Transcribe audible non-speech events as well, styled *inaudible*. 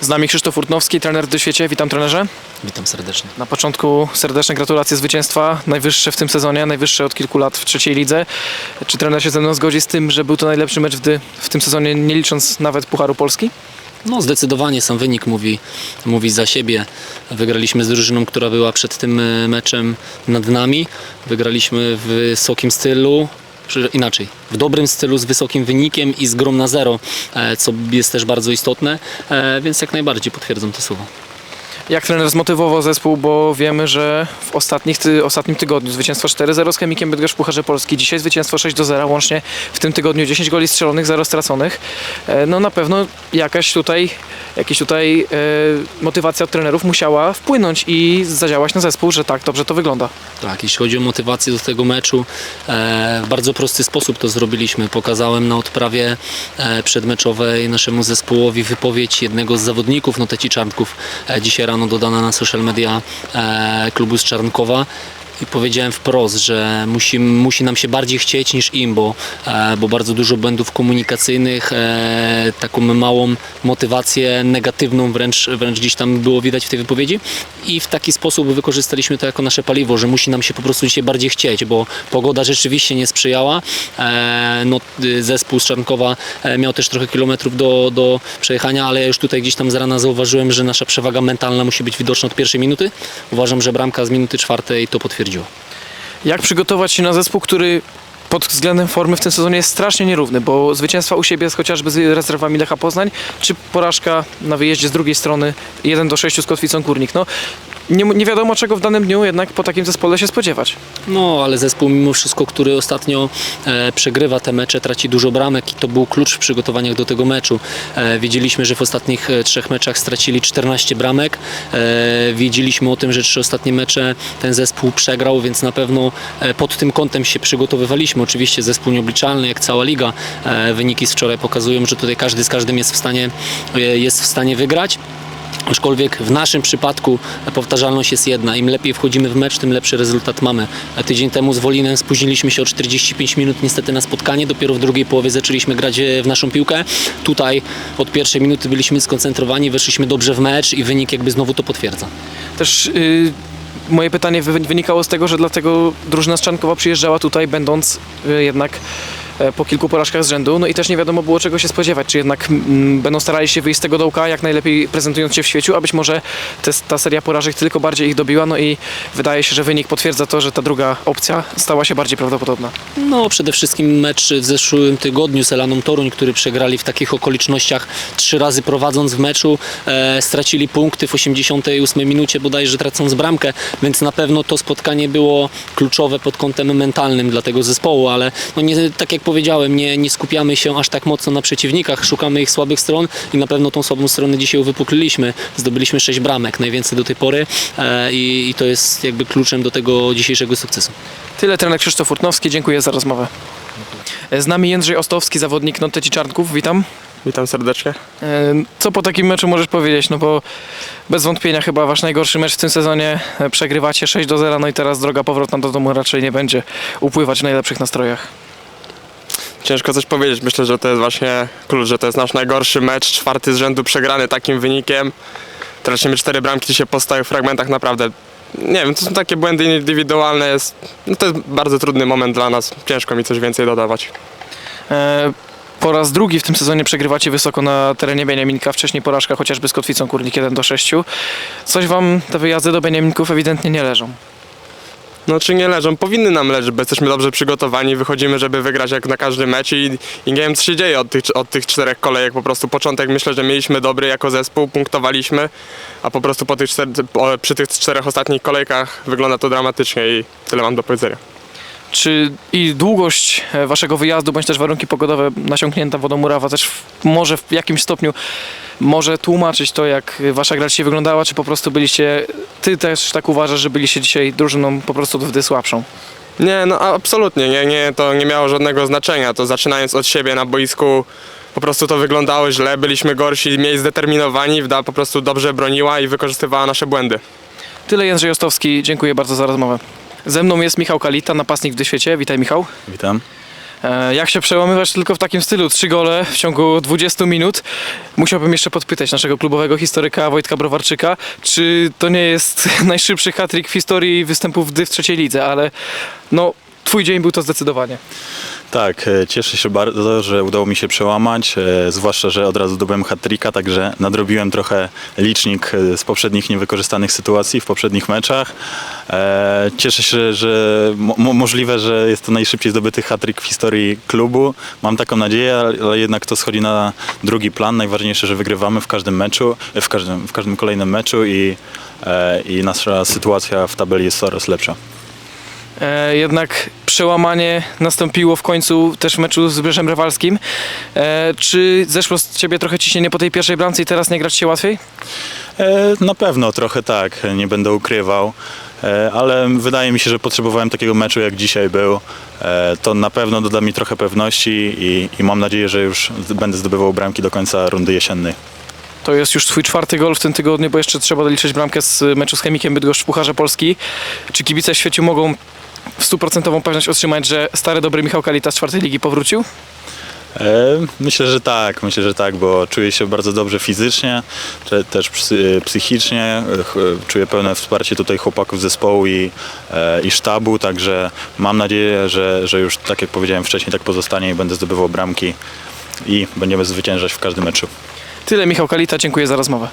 Z nami Krzysztof Urtnowski, trener w świecie. Witam trenerze. Witam serdecznie. Na początku serdeczne gratulacje zwycięstwa, najwyższe w tym sezonie, najwyższe od kilku lat w trzeciej lidze. Czy trener się ze mną zgodzi z tym, że był to najlepszy mecz w, w tym sezonie, nie licząc nawet Pucharu Polski? No zdecydowanie sam wynik mówi, mówi za siebie. Wygraliśmy z drużyną, która była przed tym e, meczem nad nami. Wygraliśmy w wysokim stylu, inaczej, w dobrym stylu z wysokim wynikiem i z grą na zero, e, co jest też bardzo istotne, e, więc jak najbardziej potwierdzam te słowa. Jak trener zmotywował zespół, bo wiemy, że w ostatnich, ty, ostatnim tygodniu zwycięstwo 4-0 z Chemikiem Bydgoszcz w Pucharze Polski, dzisiaj zwycięstwo 6-0, łącznie w tym tygodniu 10 goli strzelonych, 0 straconych. E, No na pewno jakaś tutaj, jakaś tutaj e, motywacja od trenerów musiała wpłynąć i zadziałać na zespół, że tak dobrze to wygląda. Tak, jeśli chodzi o motywację do tego meczu, e, w bardzo prosty sposób to zrobiliśmy. Pokazałem na odprawie e, przedmeczowej naszemu zespołowi wypowiedź jednego z zawodników, no Teci Czarnków, e, dzisiaj rano dodana na social media e, klubu z Czarnkowa. I powiedziałem wprost, że musi, musi nam się bardziej chcieć niż im, bo, e, bo bardzo dużo błędów komunikacyjnych, e, taką małą motywację negatywną wręcz, wręcz gdzieś tam było widać w tej wypowiedzi. I w taki sposób wykorzystaliśmy to jako nasze paliwo, że musi nam się po prostu dzisiaj bardziej chcieć, bo pogoda rzeczywiście nie sprzyjała. E, no, y, zespół z Czarnkowa miał też trochę kilometrów do, do przejechania, ale ja już tutaj gdzieś tam z rana zauważyłem, że nasza przewaga mentalna musi być widoczna od pierwszej minuty. Uważam, że bramka z minuty czwartej to Jak przygotować się na zespół, który pod względem formy w tym sezonie jest strasznie nierówny, bo zwycięstwa u siebie z chociażby z rezerwami Lecha Poznań, czy porażka na wyjeździe z drugiej strony 1 do 6 z Kotwicą Górnik. No, nie, nie wiadomo czego w danym dniu jednak po takim zespole się spodziewać. No, ale zespół mimo wszystko, który ostatnio e, przegrywa te mecze, traci dużo bramek i to był klucz w przygotowaniach do tego meczu. E, wiedzieliśmy, że w ostatnich e, trzech meczach stracili 14 bramek. E, wiedzieliśmy o tym, że trzy ostatnie mecze ten zespół przegrał, więc na pewno e, pod tym kątem się przygotowywaliśmy. Oczywiście zespół nieobliczalny, jak cała liga. E, wyniki z wczoraj pokazują, że tutaj każdy z każdym jest w stanie, e, jest w stanie wygrać. Aczkolwiek w naszym przypadku powtarzalność jest jedna. Im lepiej wchodzimy w mecz, tym lepszy rezultat mamy. Tydzień temu z Wolinem spóźniliśmy się o 45 minut niestety na spotkanie. Dopiero w drugiej połowie zaczęliśmy grać e, w naszą piłkę. Tutaj od pierwszej minuty byliśmy skoncentrowani, weszliśmy dobrze w mecz i wynik jakby znowu to potwierdza. Też y, moje pytanie wy- wynikało z tego, że dlatego drużyna z Czankowa przyjeżdżała tutaj, będąc y, jednak po kilku porażkach z rzędu, no i też nie wiadomo było czego się spodziewać, czy jednak mm, będą starali się wyjść z tego dołka jak najlepiej prezentując się w świeciu, a być może te, ta seria porażek tylko bardziej ich dobiła, no i wydaje się, że wynik potwierdza to, że ta druga opcja stała się bardziej prawdopodobna. No, przede wszystkim mecz w zeszłym tygodniu z Elaną Toruń, który przegrali w takich okolicznościach trzy razy prowadząc w meczu, e, stracili punkty w 88 minucie bodajże tracąc bramkę, więc na pewno to spotkanie było kluczowe pod kątem mentalnym dla tego zespołu, ale no nie, tak jak powiedziałem, nie, nie skupiamy się aż tak mocno na przeciwnikach, szukamy ich słabych stron i na pewno tą słabą stronę dzisiaj uwypukliliśmy. Zdobyliśmy sześć bramek, najwięcej do tej pory e, i, i to jest jakby kluczem do tego dzisiejszego sukcesu. Tyle trener Krzysztof Urtnowski, dziękuję za rozmowę. E, Z nami Jędrzej Ostowski, zawodnik Nonteci Czarnków, witam. Witam serdecznie. E, Co po takim meczu możesz powiedzieć? No bo bez wątpienia chyba wasz najgorszy mecz w tym sezonie. E, Przegrywacie 6 do 0, no i teraz droga powrotna do domu raczej nie będzie upływać w najlepszych nastrojach. Ciężko coś powiedzieć. Myślę, że to jest właśnie klucz, że to jest nasz najgorszy mecz, czwarty z rzędu przegrany takim wynikiem. Tracimy cztery bramki się po stałych fragmentach, naprawdę. Nie wiem, to są takie błędy indywidualne. Jest, no to jest bardzo trudny moment dla nas. Ciężko mi coś więcej dodawać. E, Po raz drugi w tym sezonie przegrywacie wysoko na terenie Beniaminka, wcześniej porażka chociażby z Kotwicą Kurnik 1 do 6. Coś wam te wyjazdy do Beniaminków ewidentnie nie leżą. No czy nie leżą? Powinny nam leżeć, bo jesteśmy dobrze przygotowani, wychodzimy, żeby wygrać jak na każdy mecz i, i nie wiem co się dzieje od tych, od tych czterech kolejek. Po prostu początek myślę, że mieliśmy dobry jako zespół, punktowaliśmy, a po prostu po tych czter, po, przy tych czterech ostatnich kolejkach wygląda to dramatycznie i tyle mam do powiedzenia. Czy i długość e, waszego wyjazdu, bądź też warunki pogodowe nasiąknięta wodą murawa też w, może w jakimś stopniu może tłumaczyć to, jak wasza gra dzisiaj wyglądała, czy po prostu byliście, ty też tak uważasz, że byliście dzisiaj drużyną po prostu wtedy słabszą? Nie, no absolutnie, nie, nie, to nie miało żadnego znaczenia. To zaczynając od siebie na boisku, po prostu to wyglądało źle, byliśmy gorsi, mniej zdeterminowani, Wda po prostu dobrze broniła i wykorzystywała nasze błędy. Tyle Jędrzej Ostowski, dziękuję bardzo za rozmowę. Ze mną jest Michał Kalita, napastnik w Dyświecie. Witaj Michał. Witam. E, Jak się przełamywać tylko w takim stylu? Trzy gole w ciągu 20 minut. Musiałbym jeszcze podpytać naszego klubowego historyka Wojtka Browarczyka, czy to nie jest *laughs* najszybszy hat-trick w historii występów w Dy w trzeciej lidze, ale no, twój dzień był to zdecydowanie. Tak, e, cieszę się bardzo, że udało mi się przełamać, e, zwłaszcza, że od razu zdobyłem hat-tricka, także nadrobiłem trochę licznik e, z poprzednich niewykorzystanych sytuacji w poprzednich meczach. Cieszę się, że mo- mo- możliwe, że jest to najszybciej zdobyty hat-trick w historii klubu. Mam taką nadzieję, ale jednak to schodzi na drugi plan. Najważniejsze, że wygrywamy w każdym meczu, w każdym, w każdym kolejnym meczu i, i nasza sytuacja w tabeli jest coraz lepsza. E, jednak przełamanie nastąpiło w końcu też w meczu z Brzeszem Rewalskim. E, czy zeszło z ciebie trochę ciśnienie po tej pierwszej bramce i teraz nie grać się łatwiej? E, Na pewno trochę tak, nie będę ukrywał, E, ale wydaje mi się, że potrzebowałem takiego meczu jak dzisiaj był. E, To na pewno doda mi trochę pewności i, i mam nadzieję, że już będę zdobywał bramki do końca rundy jesiennej. To jest już twój czwarty gol w tym tygodniu, bo jeszcze trzeba doliczyć bramkę z meczu z Chemikiem Bydgoszcz Pucharze Polski. Czy kibice w świecie mogą w stuprocentową pewność otrzymać, że stary dobry Michał Kalita z czwartej ligi powrócił? E, Myślę, że tak, myślę, że tak, bo czuję się bardzo dobrze fizycznie, też psy- psychicznie, e, czuję pełne wsparcie tutaj chłopaków zespołu i, e, i sztabu, także mam nadzieję, że, że już tak jak powiedziałem wcześniej, tak pozostanie i będę zdobywał bramki i będziemy zwyciężać w każdym meczu. Tyle Michał Kalita, dziękuję za rozmowę.